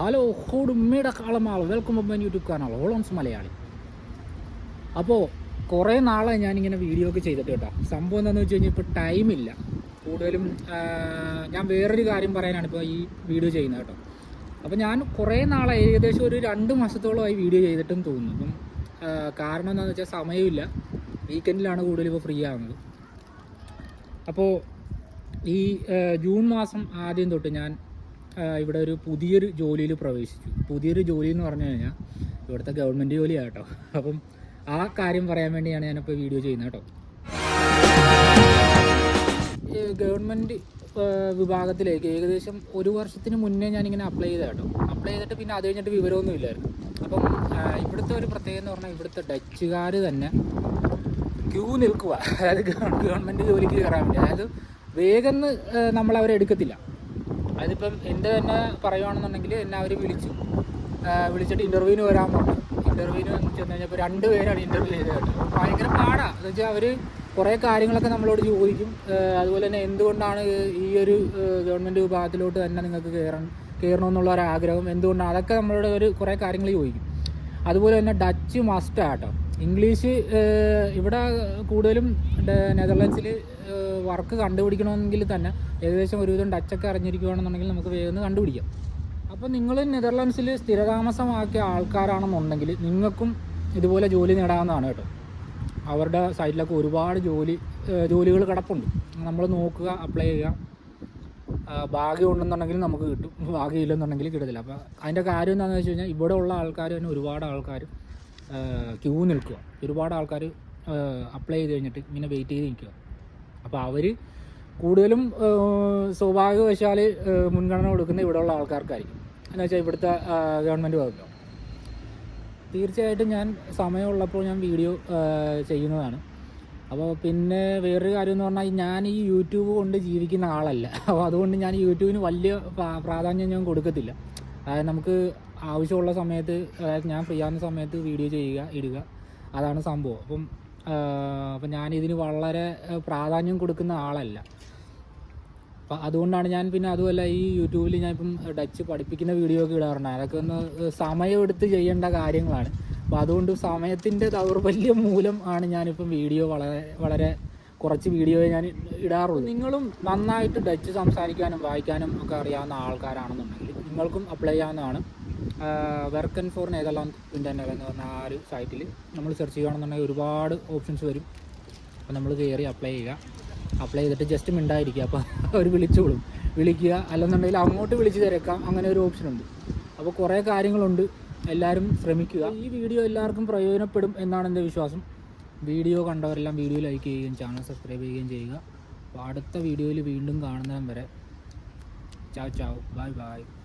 Hello ഹോടുമ്മയുടെ കാളമാൾ welcome my YouTube channel ഓളോൺസ് മലയാളി. അപ്പോൾ കുറേ നാളായി ഞാനിങ്ങനെ വീഡിയോ ഒക്കെ ചെയ്തിട്ട് കേട്ടോ. സംഭവം എന്താണെന്ന് വെച്ച് കഴിഞ്ഞാൽ ഇപ്പോൾ ടൈമില്ല കൂടുതലും ഞാൻ വേറൊരു കാര്യം പറയാനാണ് ഇപ്പോൾ ഈ വീഡിയോ ചെയ്യുന്നത് കേട്ടോ. അപ്പോൾ ഞാൻ കുറേ നാളെ ഏകദേശം ഒരു രണ്ട് മാസത്തോളമായി വീഡിയോ ചെയ്തിട്ടും തോന്നുന്നു. അപ്പം കാരണം എന്താണെന്ന് വെച്ചാൽ സമയമില്ല. വീക്കെൻഡിലാണ് കൂടുതലും ഇപ്പോൾ ഫ്രീ ആവുന്നത്. അപ്പോൾ ഈ ജൂൺ മാസം ആദ്യം തൊട്ട് ഞാൻ ഇവിടെ ഒരു പുതിയൊരു ജോലിയിൽ പ്രവേശിച്ചു. പുതിയൊരു ജോലി എന്ന് പറഞ്ഞു കഴിഞ്ഞാൽ ഇവിടുത്തെ ഗവൺമെന്റ് ജോലിയാണ് കേട്ടോ. അപ്പം ആ കാര്യം പറയാൻ വേണ്ടിയാണ് ഞാനിപ്പോൾ വീഡിയോ ചെയ്യുന്നത് കേട്ടോ. ഗവൺമെന്റ് വിഭാഗത്തിലേക്ക് ഏകദേശം ഒരു വർഷത്തിന് മുന്നേ ഞാനിങ്ങനെ അപ്ലൈ ചെയ്ത കേട്ടോ. അപ്ലൈ ചെയ്തിട്ട് പിന്നെ അത് കഴിഞ്ഞിട്ട് വിവരമൊന്നും ഇല്ലായിരുന്നു. അപ്പം ഇവിടുത്തെ ഒരു പ്രത്യേകത എന്ന് പറഞ്ഞാൽ ഇവിടുത്തെ ഡച്ചുകാർ തന്നെ ക്യൂ നിൽക്കുക അതായത് ഗവൺമെന്റ് ജോലിക്ക് കയറാൻ വേണ്ടി. അതായത് വേഗം നമ്മൾ അവരെ എടുക്കത്തില്ല. അതിപ്പം എന്റെ തന്നെ പറയുകയാണെന്നുണ്ടെങ്കിൽ എന്നെ അവർ വിളിച്ചു. വിളിച്ചിട്ട് ഇന്റർവ്യൂവിന് വരാൻ പറഞ്ഞു. ഇന്റർവ്യൂവിന് ചെന്ന് കഴിഞ്ഞപ്പോൾ രണ്ട് പേരാണ് ഇന്റർവ്യൂ ചെയ്തത് കേട്ടോ. ഭയങ്കര പാടാണ് എന്ന് വെച്ചാൽ അവർ കുറേ കാര്യങ്ങളൊക്കെ നമ്മളോട് ചോദിക്കും. അതുപോലെ തന്നെ എന്തുകൊണ്ടാണ് ഈ ഒരു ഗവൺമെന്റ് വിഭാഗത്തിലോട്ട് തന്നെ നിങ്ങൾക്ക് കയറണം കയറണമെന്നുള്ള ഒരു ആഗ്രഹം? എന്തുകൊണ്ടാണ്? അതൊക്കെ നമ്മളോട് ഒരു കുറേ കാര്യങ്ങൾ ചോദിക്കും. അതുപോലെ തന്നെ ഡച്ച് മസ്റ്റ് ആട്ടോ ഇംഗ്ലീഷ് ഇവിടെ കൂടുതലും നെതർലാൻഡ്സിൽ വർക്ക് കണ്ടുപിടിക്കണമെങ്കിൽ തന്നെ ഏകദേശം ഒരുവിധം ടച്ചൊക്കെ അറിഞ്ഞിരിക്കുകയാണെന്നുണ്ടെങ്കിൽ നമുക്ക് വേഗം കണ്ടുപിടിക്കാം. അപ്പോൾ നിങ്ങൾ നെതർലാൻഡ്സിൽ സ്ഥിരതാമസമാക്കിയ ആൾക്കാരാണെന്നുണ്ടെങ്കിൽ നിങ്ങൾക്കും ഇതുപോലെ ജോലി നേടാവുന്നതാണ് കേട്ടോ. അവരുടെ സൈഡിലൊക്കെ ഒരുപാട് ജോലി ജോലികൾ കിടപ്പുണ്ട്. നമ്മൾ നോക്കുക അപ്ലൈ ചെയ്യുക. ഭാഗ്യം ഉണ്ടെന്നുണ്ടെങ്കിൽ നമുക്ക് കിട്ടും. ഭാഗ്യം ഇല്ലെന്നുണ്ടെങ്കിൽ കിട്ടത്തില്ല. അപ്പോൾ അതിന്റെ കാര്യം എന്താണെന്ന് വെച്ച് കഴിഞ്ഞാൽ ഇവിടെ ഉള്ള ആൾക്കാർ തന്നെ ഒരുപാട് ആൾക്കാർ ക്യൂ നിൽക്കുക. ഒരുപാട് ആൾക്കാർ അപ്ലൈ ചെയ്ത് കഴിഞ്ഞിട്ട് ഇങ്ങനെ വെയിറ്റ് ചെയ്ത് നിൽക്കുക. അപ്പോൾ അവർ കൂടുതലും സ്വാഭാവികവശാൽ മുൻഗണന കൊടുക്കുന്ന ഇവിടെയുള്ള ആൾക്കാർക്കായിരിക്കും. എന്ന് വെച്ചാൽ ഇവിടുത്തെ ഗവൺമെന്റ് വകുപ്പിലോ തീർച്ചയായിട്ടും ഞാൻ സമയമുള്ളപ്പോൾ ഞാൻ വീഡിയോ ചെയ്യുന്നതാണ്. അപ്പോൾ പിന്നെ വേറൊരു കാര്യം എന്ന് പറഞ്ഞാൽ ഞാൻ ഈ യൂട്യൂബ് കൊണ്ട് ജീവിക്കുന്ന ആളല്ല. അപ്പോൾ അതുകൊണ്ട് ഞാൻ യൂട്യൂബിന് വലിയ പ്രാധാന്യം ഞാൻ കൊടുക്കത്തില്ല. അതായത് നമുക്ക് ആവശ്യമുള്ള സമയത്ത് അതായത് ഞാൻ ഫ്രീ ആവുന്ന സമയത്ത് വീഡിയോ ചെയ്യുക ഇടുക. അതാണ് സംഭവം. അപ്പം അപ്പം ഞാൻ ഇതിന് വളരെ പ്രാധാന്യം കൊടുക്കുന്ന ആളല്ല. അപ്പം അതുകൊണ്ടാണ് ഞാൻ പിന്നെ അതുമല്ല ഈ യൂട്യൂബിൽ ഞാൻ ഇപ്പം ഡച്ച് പഠിപ്പിക്കുന്ന വീഡിയോ ഒക്കെ ഇടാറുണ്ട്. അതൊക്കെ ഒന്ന് സമയമെടുത്ത് ചെയ്യേണ്ട കാര്യങ്ങളാണ്. അപ്പോൾ അതുകൊണ്ട് സമയത്തിന്റെ ദൗർബല്യം മൂലം ആണ് ഞാനിപ്പം വീഡിയോ വളരെ വളരെ കുറച്ച് വീഡിയോ ഞാൻ ഇടാറുള്ളൂ. നിങ്ങളും നന്നായിട്ട് ഡച്ച് സംസാരിക്കാനും വായിക്കാനും ഒക്കെ അറിയാവുന്ന ആൾക്കാരാണെന്നുണ്ടെങ്കിൽ നിങ്ങൾക്കും അപ്ലൈ ചെയ്യാവുന്നതാണ്. വെർക്കൻ ഫോർ നെതർലാൻഡ് ഇന്റർനെറ്റ് എന്ന് പറഞ്ഞ ആ ഒരു സൈറ്റിൽ നമ്മൾ സെർച്ച് ചെയ്യുകയാണെന്നുണ്ടെങ്കിൽ ഒരുപാട് ഓപ്ഷൻസ് വരും. അപ്പോൾ നമ്മൾ കയറി അപ്ലൈ ചെയ്യുക. അപ്ലൈ ചെയ്തിട്ട് ജസ്റ്റ് മിണ്ടായിരിക്കുക അപ്പോൾ അവർ വിളിച്ചോളും. വിളിക്കുക. അല്ലെന്നുണ്ടെങ്കിൽ അങ്ങോട്ട് വിളിച്ച് തിരക്കാം. അങ്ങനെ ഒരു ഓപ്ഷനുണ്ട് അപ്പോൾ കുറേ കാര്യങ്ങളുണ്ട്. എല്ലാവരും ശ്രമിക്കുക. ഈ വീഡിയോ എല്ലാവർക്കും പ്രയോജനപ്പെടും എന്നാണ് എന്റെ വിശ്വാസം. വീഡിയോ കണ്ടവരെല്ലാം വീഡിയോ ലൈക്ക് ചെയ്യുകയും ചാനൽ സബ്സ്ക്രൈബ് ചെയ്യുകയും ചെയ്യുക. അപ്പോൾ അടുത്ത വീഡിയോയിൽ വീണ്ടും കാണുന്നതും വരെ ചാവ് ചാവ് ബൈ ബൈ